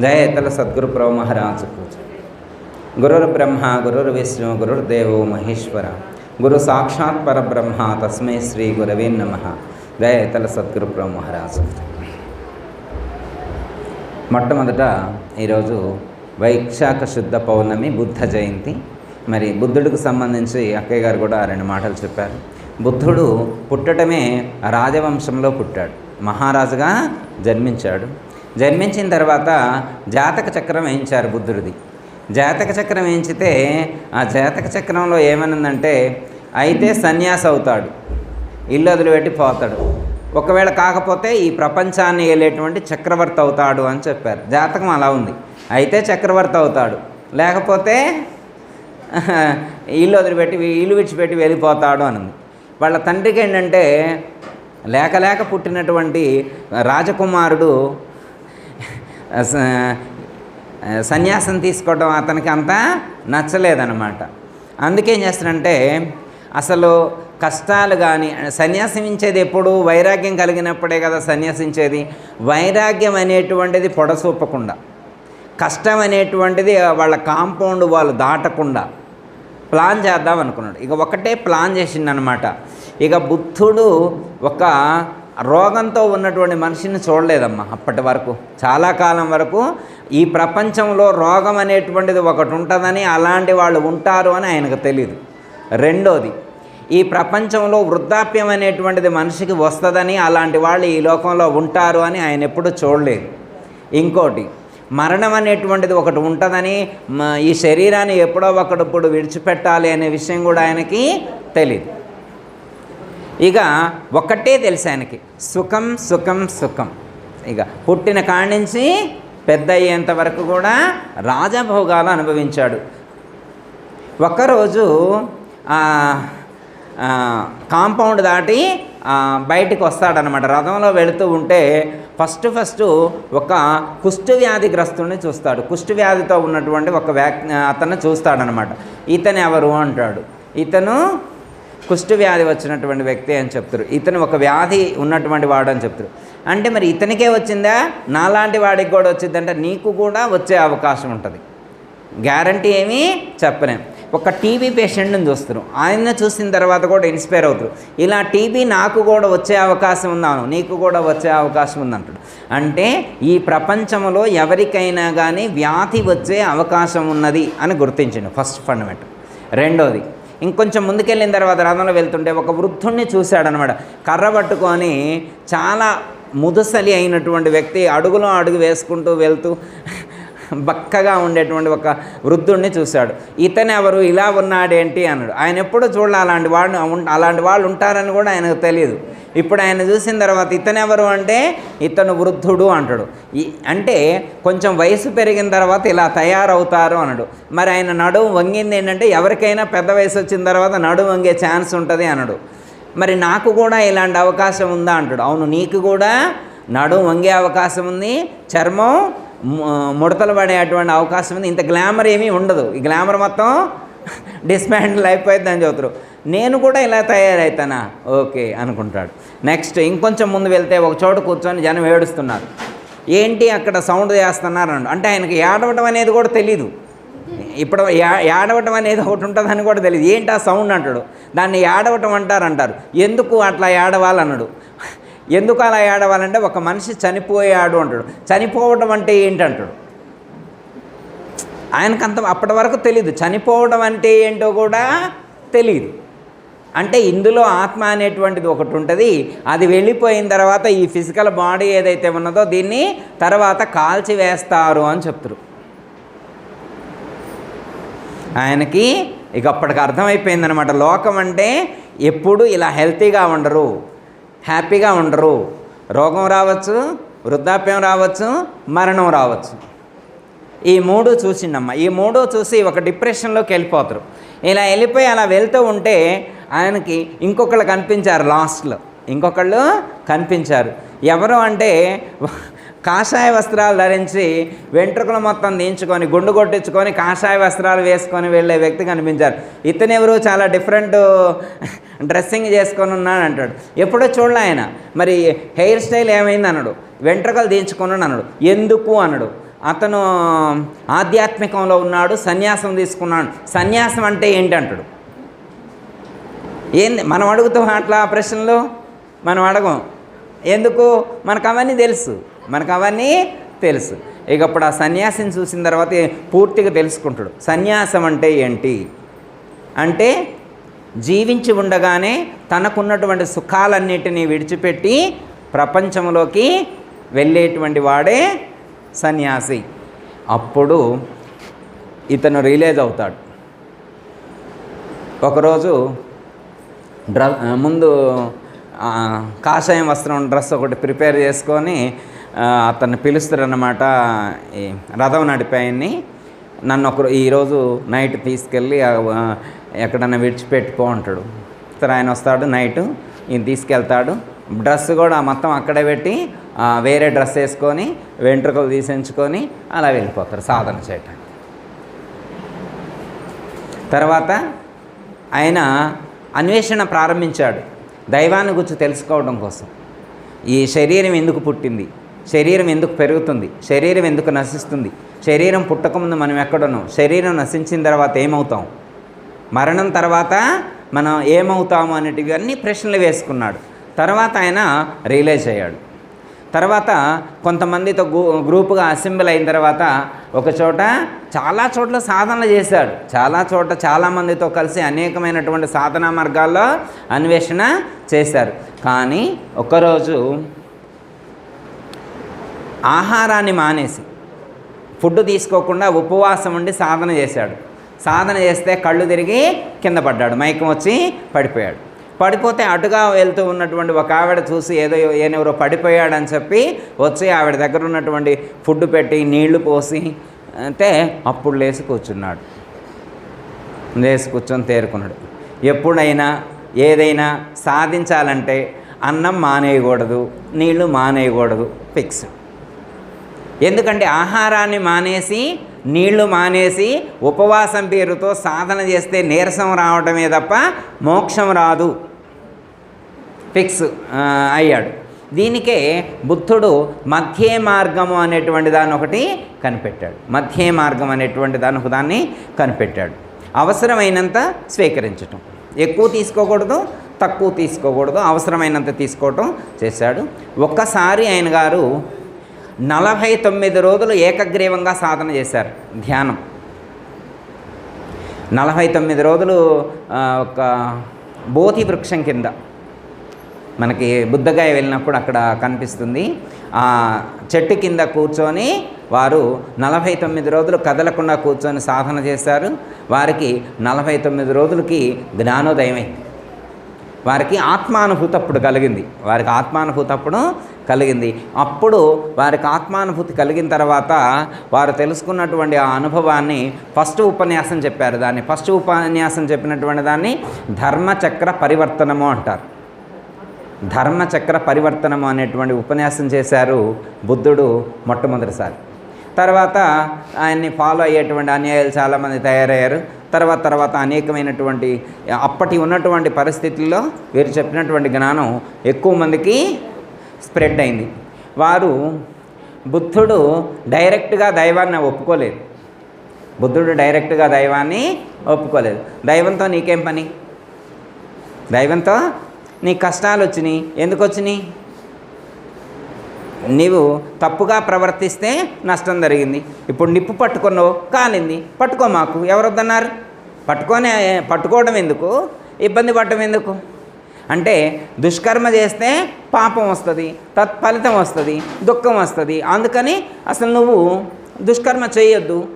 జయతల సద్గురు ప్రభు మహారాజుకు గురుర్ బ్రహ్మ గురుర్ విష్ణు గురుర్దేవో మహేశ్వర. గురు సాక్షాత్ పరబ్రహ్మ తస్మై శ్రీ గురవే నమ. జయతల సద్గురు ప్రభు మహారాజు. మొట్టమొదట ఈరోజు వైశాఖ శుద్ధ పౌర్ణమి బుద్ధ జయంతి. మరి బుద్ధుడికి సంబంధించి అక్కయ్య గారు కూడా రెండు మాటలు చెప్పారు. బుద్ధుడు పుట్టడమే రాజవంశంలో పుట్టాడు. మహారాజుగా జన్మించాడు. జన్మించిన తర్వాత జాతక చక్రం వేయించారు బుద్ధుడిది. జాతక చక్రం వేయించితే ఆ జాతక చక్రంలో ఏమనుందంటే అయితే సన్యాసి అవుతాడు. ఇల్లు వదిలిపెట్టి పోతాడు. ఒకవేళ కాకపోతే ఈ ప్రపంచాన్ని వెళ్ళేటువంటి చక్రవర్తి అవుతాడు అని చెప్పారు. జాతకం అలా ఉంది. అయితే చక్రవర్తి అవుతాడు. లేకపోతే ఇల్లు వదిలిపెట్టి ఇల్లు విడిచిపెట్టి వెళ్ళిపోతాడు అనింది. వాళ్ళ తండ్రికి ఏంటంటే లేక లేక పుట్టినటువంటి రాజకుమారుడు సన్యాసం తీసుకోవడం అతనికి అంతా నచ్చలేదన్నమాట. అందుకేం చేస్తాడంటే అసలు కష్టాలు కానీ సన్యాసించేది ఎప్పుడు? వైరాగ్యం కలిగినప్పుడే కదా సన్యాసించేది వైరాగ్యం అనేటువంటిది పొడసూపకుండా కష్టం అనేటువంటిది వాళ్ళ కాంపౌండ్ వాళ్ళు దాటకుండా ప్లాన్ చేద్దాం అనుకున్నాడు. ఇక ఒకటే ప్లాన్ చేసిండనమాట ఇక బుద్ధుడు ఒక రోగంతో ఉన్నటువంటి మనిషిని చూడలేదమ్మా అప్పటి వరకు. చాలా కాలం వరకు ఈ ప్రపంచంలో రోగం అనేటువంటిది ఒకటి ఉంటుందని అలాంటి వాళ్ళు ఉంటారు అని ఆయనకు తెలియదు రెండోది ఈ ప్రపంచంలో వృద్ధాప్యం అనేటువంటిది మనిషికి వస్తుందని అలాంటి వాళ్ళు ఈ లోకంలో ఉంటారు అని ఆయన ఎప్పుడూ చూడలేదు. ఇంకోటి మరణం అనేటువంటిది ఒకటి ఉంటుందని ఈ శరీరాన్ని ఎప్పుడో ఒకడప్పుడు విడిచిపెట్టాలి అనే విషయం కూడా ఆయనకి తెలియదు ఇక ఒక్కటే తెలుసు ఆయనకి. సుఖం సుఖం సుఖం. ఇక పుట్టిన కాడి నుంచి పెద్ద అయ్యేంత వరకు కూడా రాజభోగాలు అనుభవించాడు. ఒక్కరోజు కాంపౌండ్ దాటి బయటికి వస్తాడనమాట రథంలో వెళుతూ ఉంటే ఫస్ట్ ఫస్ట్ ఒక కుష్టు వ్యాధిగ్రస్తుడిని చూస్తాడు. కుష్టు వ్యాధితో ఉన్నటువంటి ఒక వ్యా అతను చూస్తాడనమాట ఇతను ఎవరు అంటాడు. ఇతను కుష్టు వ్యాధి వచ్చినటువంటి వ్యక్తి అని చెప్తారు. ఇతను ఒక వ్యాధి ఉన్నటువంటి వాడు అని చెప్తారు. అంటే మరి ఇతనికే వచ్చిందా? నాలాంటి వాడికి కూడా వచ్చిందంటే నీకు కూడా వచ్చే అవకాశం ఉంటుంది. గ్యారంటీ ఏమీ చెప్పలేం. ఒక టీబీ పేషెంట్ని చూస్తారు. ఆయన చూసిన తర్వాత కూడా ఇన్స్పైర్ అవుతారు. ఇలా టీబీ నాకు కూడా వచ్చే అవకాశం ఉందాను నీకు కూడా వచ్చే అవకాశం ఉందంటాడు అంటే ఈ ప్రపంచంలో ఎవరికైనా కానీ వ్యాధి వచ్చే అవకాశం ఉన్నది అని గుర్తించండి. ఫస్ట్ ఫండమెంట్ రెండోది ఇంకొంచెం ముందుకెళ్ళిన తర్వాత రథంలో వెళ్తుంటే ఒక వృద్ధుణ్ణి చూశాడనమాట. కర్ర పట్టుకొని చాలా ముదుసలి అయినటువంటి వ్యక్తి అడుగులో అడుగు వేసుకుంటూ వెళ్తూ బక్కగా ఉండేటువంటి ఒక వృద్ధుడిని చూశాడు. ఇతను ఎవరు? ఇలా ఉన్నాడేంటి? అన్నాడు. ఆయన ఎప్పుడూ చూడాలి అలాంటి వాడు అలాంటి వాళ్ళు ఉంటారని కూడా ఆయనకు తెలియదు ఇప్పుడు ఆయన చూసిన తర్వాత ఇతను ఎవరు అంటే ఇతను వృద్ధుడు అంటాడు. ఈ అంటే కొంచెం వయసు పెరిగిన తర్వాత ఇలా తయారవుతారు అన్నాడు. మరి ఆయన నడుము వంగింది ఏంటంటే ఎవరికైనా పెద్ద వయసు వచ్చిన తర్వాత నడుము వంగే ఛాన్స్ ఉంటుంది అన్నాడు. మరి నాకు కూడా ఇలాంటి అవకాశం ఉందా అంటాడు. అవును నీకు కూడా నడుము వంగే అవకాశం ఉంది. చర్మం ముడతలు పడేటువంటి అవకాశం ఉంది. ఇంత గ్లామర్ ఏమీ ఉండదు. ఈ గ్లామర్ మొత్తం డిస్మాండిల్ అయిపోయింది అని చెబుతారు. నేను కూడా ఇలా తయారవుతానా ఓకే అనుకుంటాడు. నెక్స్ట్ ఇంకొంచెం ముందు వెళ్తే ఒక చోట కూర్చొని జనం ఏడుస్తున్నారు. ఏంటి అక్కడ సౌండ్ చేస్తున్నారు అంటే ఆయనకి ఏడవటం అనేది కూడా తెలీదు. ఇప్పుడు ఏడవటం అనేది ఒకటి ఉంటుందని కూడా తెలియదు ఏంటి ఆ సౌండ్ అంటాడు? దాన్ని ఏడవటం అంటారు అంటారు ఎందుకు అట్లా ఏడవాలన్నాడు? ఎందుకు అలా ఏడవాలంటే ఒక మనిషి చనిపోయాడు అంటాడు. చనిపోవడం అంటే ఏంటంటాడు? ఆయనకు అంత అప్పటి వరకు తెలియదు చనిపోవడం అంటే ఏంటో కూడా తెలియదు అంటే ఇందులో ఆత్మ అనేటువంటిది ఒకటి ఉంటుంది. అది వెళ్ళిపోయిన తర్వాత ఈ ఫిజికల్ బాడీ ఏదైతే ఉన్నదో దీన్ని తర్వాత కాల్చి వేస్తారు అని చెప్తారు. ఆయనకి ఇక అప్పటికి అర్థమైపోయిందనమాట లోకం అంటే ఎప్పుడు ఇలా హెల్తీగా ఉండరు. హ్యాపీగా ఉండరు. రోగం రావచ్చు వృద్ధాప్యం రావచ్చు మరణం రావచ్చు. ఈ మూడు చూసిండమ్మ. ఈ మూడు చూసి ఒక డిప్రెషన్లోకి వెళ్ళిపోతారు. ఇలా వెళ్ళిపోయి అలా వెళ్తూ ఉంటే ఆయనకి ఇంకొకళ్ళు కనిపించారు లాస్ట్లో. ఇంకొకళ్ళు కనిపించారు. ఎవరు అంటే కాషాయ వస్త్రాలు ధరించి వెంట్రుకలు మొత్తం దించుకొని గుండు కొట్టించుకొని కాషాయ వస్త్రాలు వేసుకొని వెళ్ళే వ్యక్తి కనిపించారు. ఇతను ఎవరు? చాలా డిఫరెంట్ డ్రెస్సింగ్ చేసుకొని ఉన్నాడు అంటాడు. ఎప్పుడో చూడలే ఆయన. మరి హెయిర్ స్టైల్ ఏమైంది అన్నాడు వెంట్రుకలు దించుకున్నాడు అన్నాడు ఎందుకు అన్నాడు అతను ఆధ్యాత్మికంలో ఉన్నాడు సన్యాసం తీసుకున్నాడు. సన్యాసం అంటే ఏంటి అంటాడు? ఏంది? మనం అడుగుతాం అట్లా ప్రశ్నలు? మనం అడగం. ఎందుకు? మనకు అవన్నీ తెలుసు. మనకు అవన్నీ తెలుసు. ఇక అప్పుడు ఆ సన్యాసిని చూసిన తర్వాత పూర్తిగా తెలుసుకుంటాడు. సన్యాసం అంటే ఏంటి? అంటే జీవించి ఉండగానే తనకున్నటువంటి సుఖాలన్నిటినీ విడిచిపెట్టి ప్రపంచంలోకి వెళ్ళేటువంటి వాడే సన్యాసి. అప్పుడు ఇతను రిలీజ్ అవుతాడు. ఒకరోజు డ్ర ముందు కాషాయం వస్త్రం డ్రెస్ ఒకటి ప్రిపేర్ చేసుకొని అతన్ని పిలుస్తారన్నమాట ఈ రథం నడిపాయన్ని నన్ను ఒక ఈరోజు నైట్ తీసుకెళ్ళి ఎక్కడన్నా విడిచిపెట్టుకో అంటాడు. సరే ఆయన వస్తాడు నైట్ ఈయన తీసుకెళ్తాడు. డ్రెస్ కూడా మొత్తం అక్కడే పెట్టి వేరే డ్రెస్ వేసుకొని వెంట్రుకలు తీసేంచుకొని అలా వెళ్ళిపోతారు సాధన చేయటానికి. తర్వాత ఆయన అన్వేషణ ప్రారంభించాడు. దైవాన్ని గురించి తెలుసుకోవడం కోసం. ఈ శరీరం ఎందుకు పుట్టింది? శరీరం ఎందుకు పెరుగుతుంది? శరీరం ఎందుకు నశిస్తుంది? శరీరం పుట్టకముందు మనం ఎక్కడున్నాం? శరీరం నశించిన తర్వాత ఏమవుతాం? మరణం తర్వాత మనం ఏమవుతాము అనేటివి అన్ని ప్రశ్నలు వేసుకున్నాడు. తర్వాత ఆయన రియలైజ్ అయ్యాడు. తర్వాత కొంతమందితో గ్రూపుగా అసెంబ్లీ అయిన తర్వాత ఒక చోట చాలా చోట్ల సాధనలు చేశాడు. చాలా చోట చాలామందితో కలిసి అనేకమైనటువంటి సాధనా మార్గాల్లో అన్వేషణ చేశారు. కానీ ఒకరోజు ఆహారాన్ని మానేసి ఫుడ్ తీసుకోకుండా ఉపవాసం ఉండి సాధన చేశాడు. సాధన చేస్తే కళ్ళు తిరిగి కింద పడ్డాడు మైకం వచ్చి పడిపోయాడు. పడిపోతే అటుగా వెళ్తూ ఉన్నటువంటి ఒక ఆవిడ చూసి ఏదో ఏనెవరో పడిపోయాడని చెప్పి వచ్చి ఆవిడ దగ్గర ఉన్నటువంటి ఫుడ్ పెట్టి నీళ్ళు పోసి అంటే అప్పుడు లేచి కూర్చున్నాడు. లేచి కూర్చొని తేరుకున్నాడు. ఎప్పుడైనా ఏదైనా సాధించాలంటే అన్నం మానేయకూడదు నీళ్ళు మానేయకూడదు ఫిక్స్డ్. ఎందుకంటే ఆహారాన్ని మానేసి నీళ్ళు మానేసి ఉపవాసం పేరుతో సాధన చేస్తే నీరసం రావడమే తప్ప మోక్షం రాదు. ఫిక్స్ అయ్యాడు. దీనికే బుద్ధుడు మధ్యే మార్గము అనేటువంటి దాన్ని ఒకటి కనిపెట్టాడు. మధ్యే మార్గం అనేటువంటి దాని ఒక దాన్ని కనిపెట్టాడు. అవసరమైనంత స్వీకరించటం. ఎక్కువ తీసుకోకూడదు తక్కువ తీసుకోకూడదు అవసరమైనంత తీసుకోవటం చేశాడు. ఒక్కసారి ఆయన గారు నలభై తొమ్మిది రోజులు ఏకగ్రీవంగా సాధన చేశారు ధ్యానం. నలభై తొమ్మిది రోజులు ఒక బోధి వృక్షం కింద. మనకి బుద్ధగాయ వెళ్ళినప్పుడు అక్కడ కనిపిస్తుంది. ఆ చెట్టు కింద కూర్చొని వారు నలభై తొమ్మిది రోజులు కదలకుండా కూర్చొని సాధన చేశారు. వారికి నలభై తొమ్మిది రోజులకి జ్ఞానోదయమైంది. వారికి ఆత్మానుభూతి అప్పుడు కలిగింది. వారికి ఆత్మానుభూతి అప్పుడు కలిగింది. అప్పుడు వారికి ఆత్మానుభూతి కలిగిన తర్వాత వారు తెలుసుకున్నటువంటి ఆ అనుభవాన్ని ఫస్ట్ ఉపన్యాసం చెప్పారు. దాన్ని ఫస్ట్ ఉపన్యాసం చెప్పినటువంటి దాన్ని ధర్మచక్ర పరివర్తనము అంటారు. ధర్మచక్ర పరివర్తనము అనేటువంటి ఉపన్యాసం చేశారు బుద్ధుడు మొట్టమొదటిసారి. తర్వాత ఆయన్ని ఫాలో అయ్యేటువంటి అన్యాయాలు చాలామంది తయారయ్యారు. తర్వాత తర్వాత అనేకమైనటువంటి అప్పటి ఉన్నటువంటి పరిస్థితుల్లో వీరు చెప్పినటువంటి జ్ఞానం ఎక్కువ మందికి స్ప్రెడ్ అయింది. వారు బుద్ధుడు డైరెక్ట్గా దైవాన్ని ఒప్పుకోలేదు. బుద్ధుడు డైరెక్ట్గా దైవాన్ని ఒప్పుకోలేదు. దైవంతో నీకేం పని? దైవంతో నీ కష్టాలు వచ్చినాయి ఎందుకు వచ్చినాయి నీవు తప్పుగా ప్రవర్తిస్తే నష్టం జరిగింది. ఇప్పుడు నిప్పు పట్టుకున్నావు కాలింది పట్టుకో మాకు. ఎవరొద్దన్నారు? పట్టుకొని పట్టుకోవడం ఎందుకు? ఇబ్బంది పడటం ఎందుకు? అంటే దుష్కర్మ చేస్తే పాపం వస్తుంది తత్ఫలితం వస్తుంది దుఃఖం వస్తుంది. అందుకని అసలు నువ్వు దుష్కర్మ చేయొద్దు.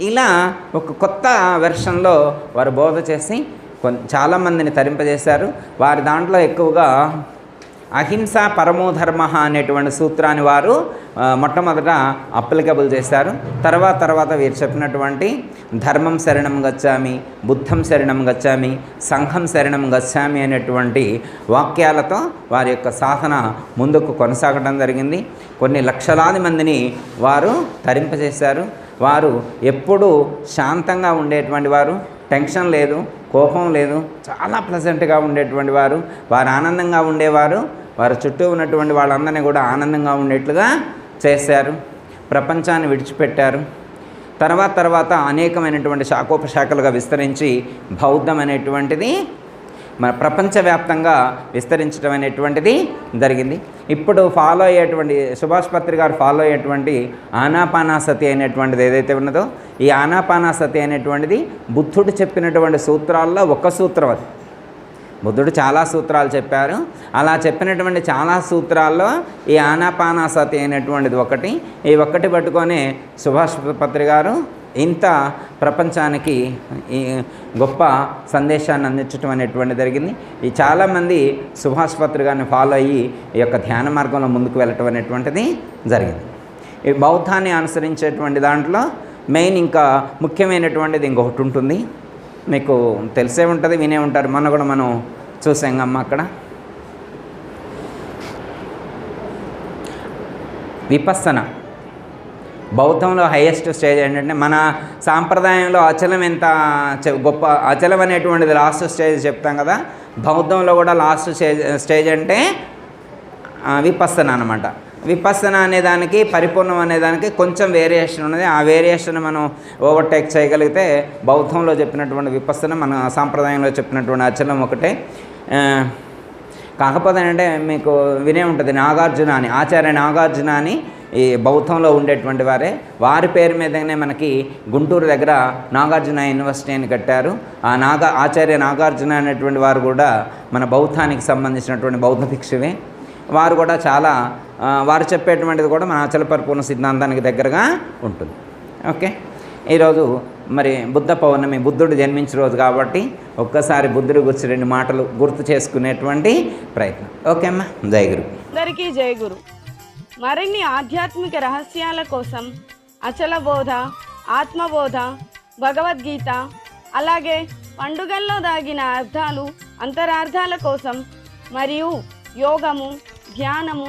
ఇలా ఒక కొత్త వెర్షన్లో వారు బోధ చేసి కొన్ చాలామందిని తరింపజేశారు. వారి దాంట్లో ఎక్కువగా అహింస పరమో ధర్మ అనేటువంటి సూత్రాన్ని వారు మొట్టమొదట అప్లికబుల్ చేశారు. తర్వాత తర్వాత వీరు చెప్పినటువంటి ధర్మం శరణం గచ్చామి బుద్ధం శరణం గచ్చామి సంఘం శరణం గచ్చామి అనేటువంటి వాక్యాలతో వారి యొక్క సాధన ముందుకు కొనసాగడం జరిగింది. కొన్ని లక్షలాది మందిని వారు తరింపజేశారు. వారు ఎప్పుడూ శాంతంగా ఉండేటువంటి వారు టెన్షన్ లేదు కోపం లేదు చాలా ప్లెజెంట్గా ఉండేటువంటి వారు వారు ఆనందంగా ఉండేవారు. వారి చుట్టూ ఉన్నటువంటి వాళ్ళందరినీ కూడా ఆనందంగా ఉండేట్లుగా చేశారు. ప్రపంచాన్ని విడిచిపెట్టారు. తర్వాత తర్వాత అనేకమైనటువంటి శాఖోపశాఖలుగా విస్తరించి బౌద్ధం అనేటువంటిది మన ప్రపంచవ్యాప్తంగా విస్తరించడం అనేటువంటిది జరిగింది. ఇప్పుడు ఫాలో అయ్యేటువంటి సుభాష్ పత్రి గారు ఫాలో అయ్యేటువంటి ఆనాపానాసతి అనేటువంటిది ఏదైతే ఉన్నదో ఈ ఆనాపానాసతి అనేటువంటిది బుద్ధుడు చెప్పినటువంటి సూత్రాల్లో ఒక సూత్రం అది. బుద్ధుడు చాలా సూత్రాలు చెప్పారు. అలా చెప్పినటువంటి చాలా సూత్రాల్లో ఈ ఆనాపానాసతి అనేటువంటిది ఒకటి. ఈ ఒక్కటి పట్టుకొని సుభాష్ పత్రి గారు ఇంత ప్రపంచానికి ఈ గొప్ప సందేశాన్ని అందించడం అనేటువంటి జరిగింది. ఈ చాలామంది సుభాష్ పత్రి గారిని ఫాలో అయ్యి ఈ యొక్క ధ్యాన మార్గంలో ముందుకు వెళ్ళటం అనేటువంటిది జరిగింది. ఈ బౌద్ధాన్ని అనుసరించేటువంటి దాంట్లో మెయిన్ ఇంకా ముఖ్యమైనటువంటిది ఇంకొకటి ఉంటుంది. మీకు తెలిసే ఉంటుంది వినే ఉంటారు. మొన్న కూడా మనం చూసాం అమ్మ అక్కడ. విపస్సన. బౌద్ధంలో హైయెస్ట్ స్టేజ్ ఏంటంటే మన సాంప్రదాయంలో అచలం ఎంత గొప్ప అచలం అనేటువంటిది లాస్ట్ స్టేజ్ చెప్తాం కదా. బౌద్ధంలో కూడా లాస్ట్ స్టేజ్ స్టేజ్ అంటే విపస్సన అనమాట విపసన అనే దానికి పరిపూర్ణం అనే దానికి కొంచెం వేరియేషన్ ఉన్నది. ఆ వేరియేషన్ మనం ఓవర్టేక్ చేయగలిగితే బౌద్ధంలో చెప్పినటువంటి విపసన మన సాంప్రదాయంలో చెప్పినటువంటి ఆచరణం ఒకటే. కాకపోతే అంటే మీకు వినే ఉంటుంది నాగార్జున అని ఆచార్య నాగార్జున అని ఈ బౌద్ధంలో ఉండేటువంటి వారే. వారి పేరు మీదనే మనకి గుంటూరు దగ్గర నాగార్జున యూనివర్సిటీ అని కట్టారు. ఆ నాగా ఆచార్య నాగార్జున అనేటువంటి వారు కూడా మన బౌద్ధానికి సంబంధించినటువంటి బౌద్ధ భిక్షువే. వారు కూడా చాలా వారు చెప్పేటువంటిది కూడా మన అచల పరిపూర్ణ సిద్ధాంతానికి దగ్గరగా ఉంటుంది. ఓకే? ఈరోజు మరి బుద్ధ పౌర్ణమి బుద్ధుడు జన్మించిన రోజు కాబట్టి ఒక్కసారి బుద్ధుడు గురించి రెండు మాటలు గుర్తు చేసుకునేటువంటి ప్రయత్నం. ఓకే అమ్మా? జై గురు. అందరికీ జయ గురు. మరిన్ని ఆధ్యాత్మిక రహస్యాల కోసం అచల బోధ ఆత్మబోధ భగవద్గీత అలాగే పండుగల్లో దాగిన అర్థాలు అంతరార్థాల కోసం మరియు యోగము ధ్యానము